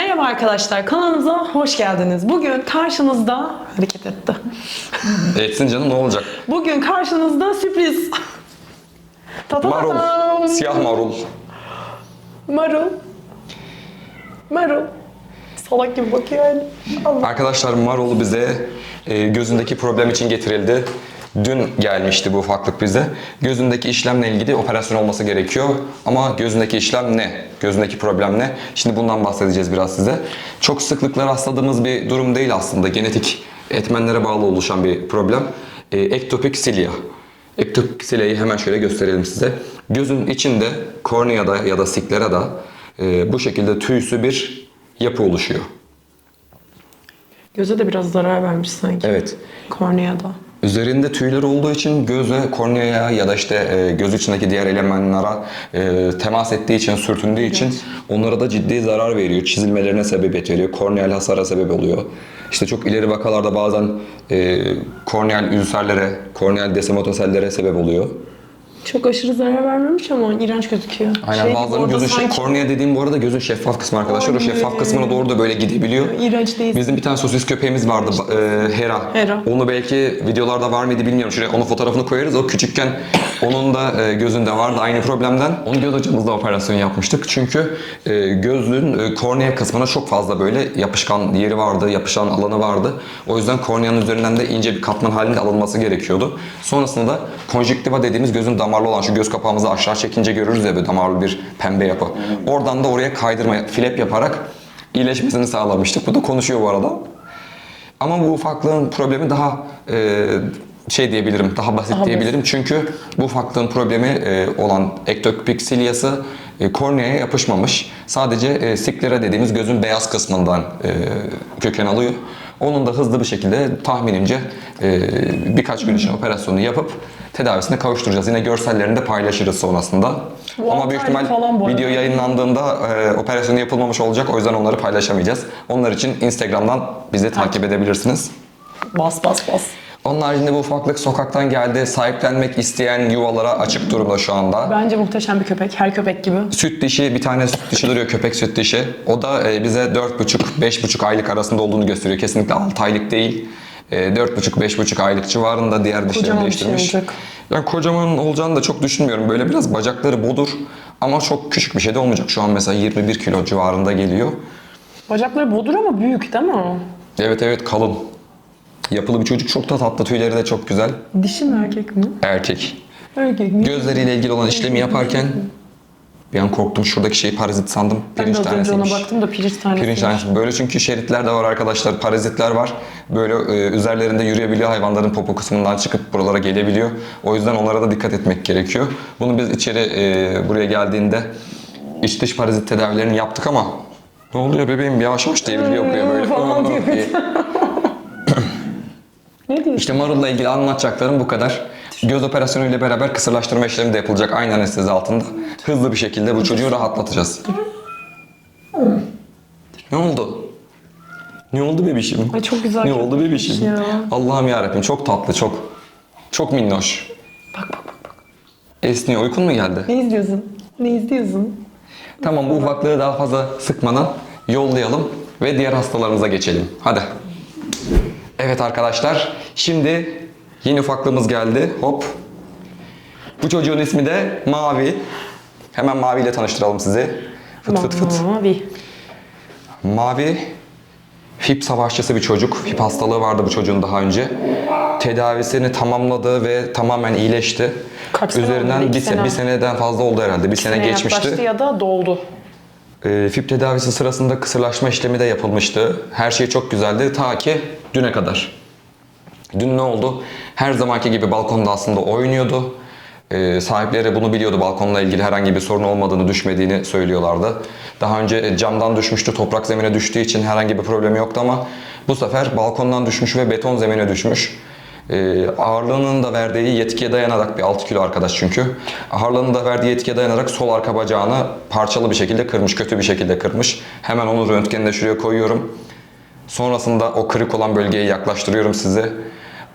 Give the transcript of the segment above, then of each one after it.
Merhaba arkadaşlar, kanalımıza hoş geldiniz. Bugün karşınızda hareket etti. Etsin canım ne olacak? Bugün karşınızda sürpriz. Tatatatam. Marul. Siyah marul. Marul. Marul. Salak gibi bakıyor yani. Allah. Arkadaşlar marul bize e, gözündeki problem için getirildi. Dün gelmişti bu ufaklık bize. Gözündeki işlemle ilgili operasyon olması gerekiyor. Ama gözündeki işlem ne? Gözündeki problem ne? Şimdi bundan bahsedeceğiz biraz size. Çok sıklıkla rastladığımız bir durum değil aslında. Genetik etmenlere bağlı oluşan bir problem. E, ektopik silya. Ektopik silyayı hemen şöyle gösterelim size. Gözün içinde korneada ya da siklerada e, bu şekilde tüysü bir yapı oluşuyor. Göze de biraz zarar vermiş sanki. Evet. Korneada. Üzerinde tüyler olduğu için göze, korneaya ya da işte e, göz içindeki diğer elemanlara e, temas ettiği için, sürtündüğü için onlara da ciddi zarar veriyor. Çizilmelerine sebebiyet veriyor. Korneal hasara sebep oluyor. İşte çok ileri vakalarda bazen e, korneal ülserlere, korneal desematosellere sebep oluyor. Çok aşırı zarar vermemiş ama iğrenç gözüküyor. Aynen Şey bazılarının orada gözün sanki kornea dediğim bu arada gözün şeffaf kısmı arkadaşlar. O Ay. şeffaf kısmına doğru da böyle gidebiliyor. iğrenç değil. Bizim bir tane sosis köpeğimiz vardı e, Hera. Hera. Onu belki videolarda var mıydı bilmiyorum. Şuraya onun fotoğrafını koyarız. O küçükken onun da e, gözünde vardı aynı problemden. Onu göz hocamızla operasyon yapmıştık. Çünkü e, gözlüğün e, kornea kısmına çok fazla böyle yapışkan yeri vardı, yapışan alanı vardı. O yüzden korneanın üzerinden de ince bir katman halinde alınması gerekiyordu. Sonrasında da konjüktiva dediğimiz gözün damarlı olan şu göz kapağımızı aşağı çekince görürüz ya böyle damarlı bir pembe yapı. Oradan da oraya kaydırma, flap yaparak iyileşmesini sağlamıştık. Bu da konuşuyor bu arada. Ama bu ufaklığın problemi daha e, şey diyebilirim, daha basit Daha diyebilirim. Çünkü bu ufaklığın problemi e, olan ektopik silyası e, korneaya yapışmamış. Sadece e, siklera dediğimiz gözün beyaz kısmından e, köken alıyor. Onun da hızlı bir şekilde tahminimce e, birkaç gün için operasyonu yapıp tedavisine kavuşturacağız. Yine görsellerini de paylaşırız sonrasında. Bu Ama büyük ihtimal video yayınlandığında e, operasyonu yapılmamış olacak. O yüzden onları paylaşamayacağız. Onlar için Instagram'dan bizi takip edebilirsiniz. Bas bas bas. Onun haricinde bu ufaklık sokaktan geldi. Sahiplenmek isteyen yuvalara açık durumda şu anda. Bence muhteşem bir köpek. Her köpek gibi. Süt dişi, bir tane süt dişi duruyor, köpek süt dişi. O da e, bize 4,5-5,5 aylık arasında olduğunu gösteriyor. Kesinlikle 6 aylık değil. E, 4,5-5,5 aylık civarında diğer Kocaman bir şey değiştirmiş. olacak. Yani kocaman olacağını da çok düşünmüyorum. Böyle biraz bacakları bodur ama çok küçük bir şey de olmayacak. Şu an mesela 21 kilo civarında geliyor. Bacakları bodur ama büyük değil mi? Evet evet kalın. Yapılı bir çocuk çok da tatlı. Tüyleri de çok güzel. Dişi mi erkek mi? Erkek. Erkek mi? Gözleriyle ilgili olan işlemi yaparken bir an korktum. Şuradaki şeyi parazit sandım. Ben de Pirinç az önce ona baktım da pirinç tanesi. Pirinç tanesi. Böyle çünkü şeritler de var arkadaşlar. Parazitler var. Böyle e, üzerlerinde yürüyebiliyor. Hayvanların popo kısmından çıkıp buralara gelebiliyor. O yüzden onlara da dikkat etmek gerekiyor. Bunu biz içeri e, buraya geldiğinde iç dış parazit tedavilerini yaptık ama ne oluyor bebeğim yavaş yavaş devriliyor buraya böyle. Ne diyorsun? İşte marulla ilgili anlatacaklarım bu kadar. Göz operasyonu ile beraber kısırlaştırma işlemi de yapılacak aynı anestezi altında. Hızlı bir şekilde bu çocuğu rahatlatacağız. Ne oldu? Ne oldu bebişim? Ay çok güzel Ne oldu bebişim? ya. Allah'ım yarabbim çok tatlı çok. Çok minnoş. Bak bak bak. bak. Esniyor. Uykun mu geldi? Ne izliyorsun? Ne izliyorsun? Tamam bu ufaklığı daha fazla sıkmadan yollayalım ve diğer hastalarımıza geçelim. Hadi. Evet arkadaşlar şimdi yeni ufaklığımız geldi. Hop. Bu çocuğun ismi de Mavi. Hemen Mavi ile tanıştıralım sizi. Fıt fıt fıt. Mavi. Mavi FİP savaşçısı bir çocuk. FİP hastalığı vardı bu çocuğun daha önce. Tedavisini tamamladı ve tamamen iyileşti. Kaç sene oldu? Üzerinden İki bir, se- sene. bir seneden fazla oldu herhalde. Bir sene Ne geçmişti. yaklaştı ya da doldu. E, FİP tedavisi sırasında kısırlaşma işlemi de yapılmıştı. Her şey çok güzeldi ta ki düne kadar. Dün ne oldu? Her zamanki gibi balkonda aslında oynuyordu. E, sahipleri bunu biliyordu. Balkonla ilgili herhangi bir sorun olmadığını, düşmediğini söylüyorlardı. Daha önce camdan düşmüştü, toprak zemine düştüğü için herhangi bir problemi yoktu ama bu sefer balkondan düşmüş ve beton zemine düşmüş. E, ağırlığının da verdiği yetkiye dayanarak bir 6 kilo arkadaş çünkü. Ağırlığının da verdiği yetkiye dayanarak sol arka bacağını parçalı bir şekilde kırmış, kötü bir şekilde kırmış. Hemen onu röntgenine şuraya koyuyorum. Sonrasında o kırık olan bölgeye yaklaştırıyorum size.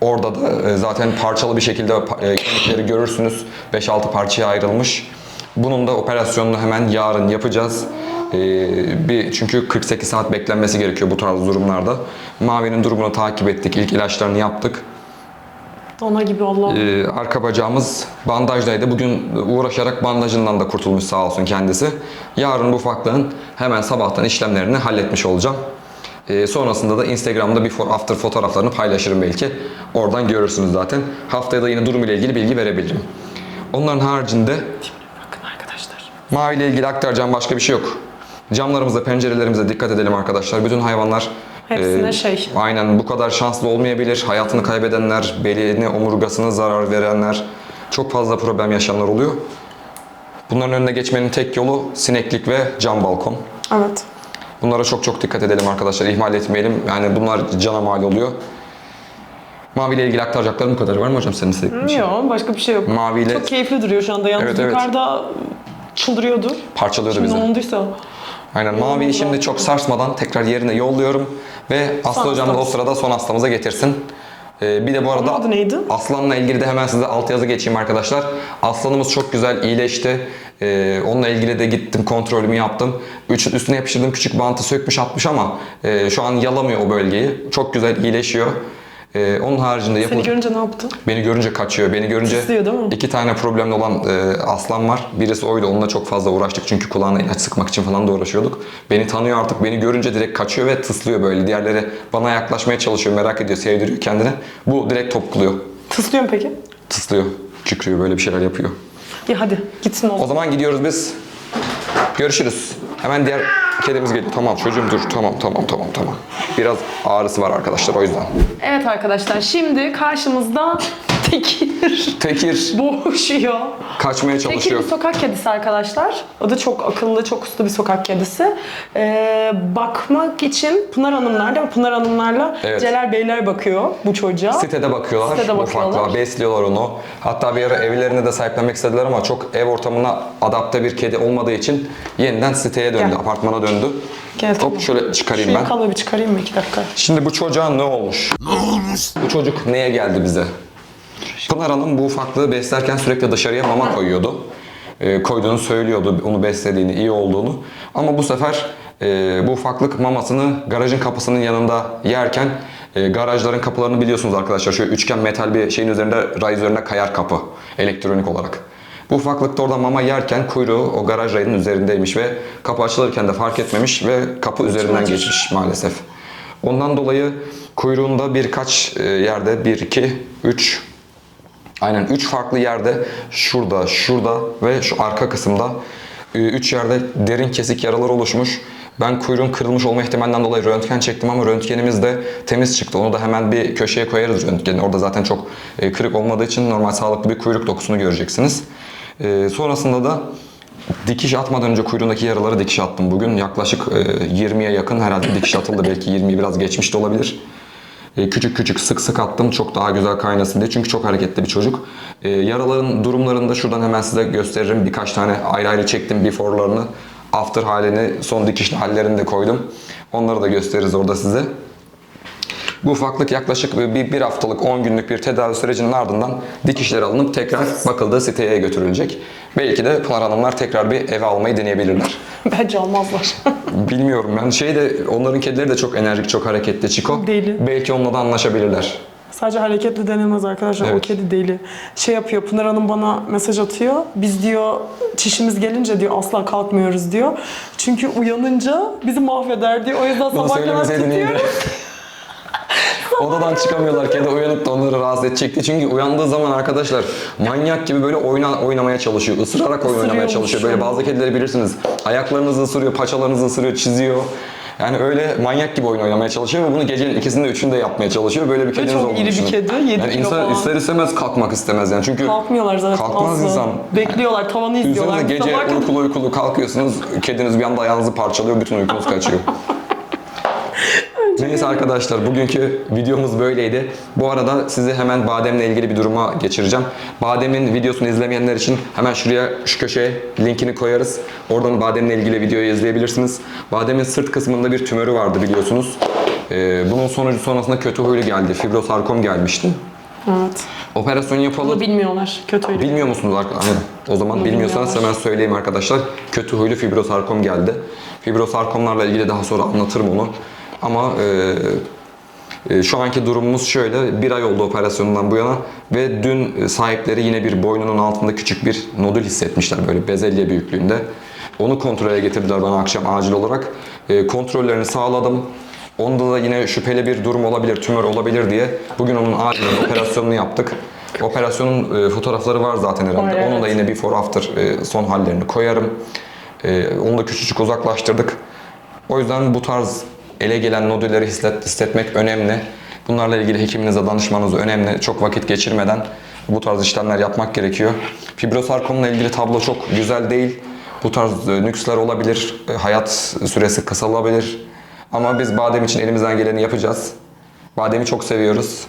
Orada da e, zaten parçalı bir şekilde e, kemikleri görürsünüz. 5-6 parçaya ayrılmış. Bunun da operasyonunu hemen yarın yapacağız. Ee, bir çünkü 48 saat beklenmesi gerekiyor bu tarz durumlarda. Mavi'nin durumunu takip ettik. İlk ilaçlarını yaptık. Dona gibi Allah. Ee, arka bacağımız bandajdaydı. Bugün uğraşarak bandajından da kurtulmuş sağ olsun kendisi. Yarın bu ufaklığın hemen sabahtan işlemlerini halletmiş olacağım. Ee, sonrasında da Instagram'da before after fotoğraflarını paylaşırım belki. Oradan görürsünüz zaten. Haftaya da yine durum ile ilgili bilgi verebilirim. Onların haricinde Bakın arkadaşlar. Mavi ile ilgili aktaracağım başka bir şey yok. Camlarımıza, pencerelerimize dikkat edelim arkadaşlar. Bütün hayvanlar Hepsine şey. Aynen bu kadar şanslı olmayabilir. Hayatını kaybedenler, belini, omurgasına zarar verenler, çok fazla problem yaşayanlar oluyor. Bunların önüne geçmenin tek yolu sineklik ve cam balkon. Evet. Bunlara çok çok dikkat edelim arkadaşlar. ihmal etmeyelim. Yani bunlar cana mal oluyor. Mavi ile ilgili aktaracaklarım bu kadar. Var mı hocam senin istediğin bir şey? Yok başka bir şey yok. Mavi ile Çok keyifli duruyor şu anda. Yalnız Evet, evet. yukarıda çıldırıyordur. parçalıyordu Şimdi bizi. ne olduysa. Aynen maviyi şimdi çok sarsmadan tekrar yerine yolluyorum ve Aslı hocam da o hastamız. sırada son hastamıza getirsin. Ee, bir de bu Onun arada adı neydi? Aslan'la ilgili de hemen size altyazı geçeyim arkadaşlar. Aslanımız çok güzel iyileşti. Ee, onunla ilgili de gittim kontrolümü yaptım. Üç, üstüne yapıştırdığım küçük bantı sökmüş atmış ama e, şu an yalamıyor o bölgeyi. Çok güzel iyileşiyor. Ee, onun haricinde Seni yapılacak... görünce ne yaptı? Beni görünce kaçıyor. Beni görünce Tıslıyor değil mi? iki tane problemli olan e, aslan var. Birisi oydu. Onunla çok fazla uğraştık. Çünkü kulağına ilaç sıkmak için falan da uğraşıyorduk. Beni tanıyor artık. Beni görünce direkt kaçıyor ve tıslıyor böyle. Diğerleri bana yaklaşmaya çalışıyor. Merak ediyor. Sevdiriyor kendini. Bu direkt topukluyor. Tıslıyor mu peki? Tıslıyor. Kükrüyor. Böyle bir şeyler yapıyor. İyi hadi gitsin O o. zaman gidiyoruz biz. Görüşürüz. Hemen diğer kedimiz geliyor. Tamam çocuğum dur. Tamam tamam tamam tamam. Biraz ağrısı var arkadaşlar o yüzden. Evet arkadaşlar şimdi karşımızda Tekir Tekir boğuşuyor. kaçmaya Tekir çalışıyor. bir sokak kedisi arkadaşlar. O da çok akıllı, çok uslu bir sokak kedisi. Ee, bakmak için Pınar Hanımlar değil mi? Pınar Hanımlarla Evet. Celal Beyler bakıyor bu çocuğa. Sitede bakıyorlar, Sitede ufaklığa, bakıyorlar. besliyorlar onu. Hatta bir ara evlerine de sahiplenmek istediler ama çok ev ortamına adapte bir kedi olmadığı için yeniden siteye döndü, Gel. apartmana döndü. Gel, tamam. Hop şöyle çıkarayım Şu ben. yakalı bir çıkarayım mı iki dakika? Şimdi bu çocuğa ne olmuş? Ne olmuş? Bu çocuk neye geldi bize? Pınar Hanım bu ufaklığı beslerken sürekli dışarıya mama koyuyordu. Ee, koyduğunu söylüyordu, onu beslediğini, iyi olduğunu. Ama bu sefer e, bu ufaklık mamasını garajın kapısının yanında yerken e, garajların kapılarını biliyorsunuz arkadaşlar. Şöyle üçgen metal bir şeyin üzerinde, ray üzerinde kayar kapı elektronik olarak. Bu ufaklık da orada mama yerken kuyruğu o garaj rayının üzerindeymiş ve kapı açılırken de fark etmemiş ve kapı üzerinden geçmiş maalesef. Ondan dolayı kuyruğunda birkaç e, yerde 1, 2, 3 aynen 3 farklı yerde şurada, şurada ve şu arka kısımda 3 yerde derin kesik yaralar oluşmuş. Ben kuyruğun kırılmış olma ihtimalinden dolayı röntgen çektim ama röntgenimiz de temiz çıktı. Onu da hemen bir köşeye koyarız röntgeni. Orada zaten çok e, kırık olmadığı için normal sağlıklı bir kuyruk dokusunu göreceksiniz. E, sonrasında da Dikiş atmadan önce kuyruğundaki yaraları dikiş attım bugün. Yaklaşık e, 20'ye yakın herhalde dikiş atıldı. Belki 20'yi biraz geçmiş de olabilir. E, küçük küçük sık sık attım çok daha güzel kaynasın diye. Çünkü çok hareketli bir çocuk. E, yaraların durumlarını da şuradan hemen size gösteririm. Birkaç tane ayrı ayrı çektim before'larını. After halini, son dikişli hallerini de koydum. Onları da gösteririz orada size. Bu ufaklık yaklaşık bir, bir haftalık 10 günlük bir tedavi sürecinin ardından dikişler alınıp tekrar bakıldığı siteye götürülecek. Belki de Pınar Hanımlar tekrar bir eve almayı deneyebilirler. Bence almazlar. Bilmiyorum ben. Şey de onların kedileri de çok enerjik, çok hareketli. Chico. Deli. Belki onunla da anlaşabilirler. Sadece hareketli denemez arkadaşlar. O Evet. kedi deli. Şey yapıyor Pınar Hanım bana mesaj atıyor. Biz diyor çişimiz gelince diyor asla kalkmıyoruz diyor. Çünkü uyanınca bizi mahveder diyor. O yüzden sabah kadar tutuyoruz. Odadan çıkamıyorlar. Kedi uyanıp da onları rahatsız edecekti. Çünkü uyandığı zaman arkadaşlar manyak gibi böyle oyna, oynamaya çalışıyor. Isırarak oyun oynamaya çalışıyor. Böyle bazı kedileri bilirsiniz. Ayaklarınızı ısırıyor, paçalarınızı ısırıyor, çiziyor. Yani öyle manyak gibi oyun oynamaya çalışıyor ve bunu gecenin ikisinde üçünde yapmaya çalışıyor. Böyle bir kediniz çok olduğunu iri bir düşünün. kedi, yedi yani kilo insan falan. ister istemez kalkmak istemez yani. Çünkü Kalkmıyorlar zaten Kalkmaz asla. insan. Bekliyorlar tavanı izliyorlar. Üzerinde gece Sabaha kadar- uykulu uykulu kalkıyorsunuz. Kediniz bir anda ayağınızı parçalıyor. Bütün uykunuz kaçıyor. Neyse arkadaşlar bugünkü videomuz böyleydi. Bu arada sizi hemen bademle ilgili bir duruma geçireceğim. Bademin videosunu izlemeyenler için hemen şuraya şu köşeye linkini koyarız. Oradan bademle ilgili videoyu izleyebilirsiniz. Bademin sırt kısmında bir tümörü vardı biliyorsunuz. Ee, bunun sonucu sonrasında kötü huylu geldi. Fibrosarkom gelmişti. Evet. Operasyon yapalım. Bunu bilmiyorlar. Kötü öyle. Bilmiyor musunuz arkadaşlar? O zaman Bunu bilmiyorsanız hemen söyleyeyim arkadaşlar. Kötü huylu fibrosarkom geldi. Fibrosarkomlarla ilgili daha sonra anlatırım onu. Ama e, e, şu anki durumumuz şöyle. Bir ay oldu operasyondan bu yana ve dün e, sahipleri yine bir boynunun altında küçük bir nodül hissetmişler böyle bezelye büyüklüğünde. Onu kontrole getirdiler bana akşam acil olarak. E, kontrollerini sağladım. Onda da yine şüpheli bir durum olabilir, tümör olabilir diye bugün onun acil operasyonunu yaptık. Operasyonun e, fotoğrafları var zaten herhalde. Var, Onu da evet. yine before after e, son hallerini koyarım. E, onu da küçücük uzaklaştırdık. O yüzden bu tarz ele gelen nodülleri hisset, hissetmek önemli. Bunlarla ilgili hekiminize danışmanız önemli. Çok vakit geçirmeden bu tarz işlemler yapmak gerekiyor. Fibrosarkomla ilgili tablo çok güzel değil. Bu tarz e, nüksler olabilir, e, hayat süresi kısalabilir. Ama biz badem için elimizden geleni yapacağız. Bademi çok seviyoruz.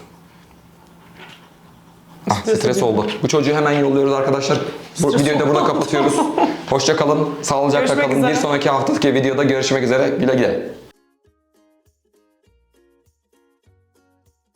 Ah, Stres stres oldu. Bu çocuğu hemen yolluyoruz arkadaşlar. Bu videoyu da burada kapatıyoruz. Hoşça kalın, sağlıcakla Görüşmek kalın. Bir üzere. sonraki haftaki videoda görüşmek üzere. Güle güle.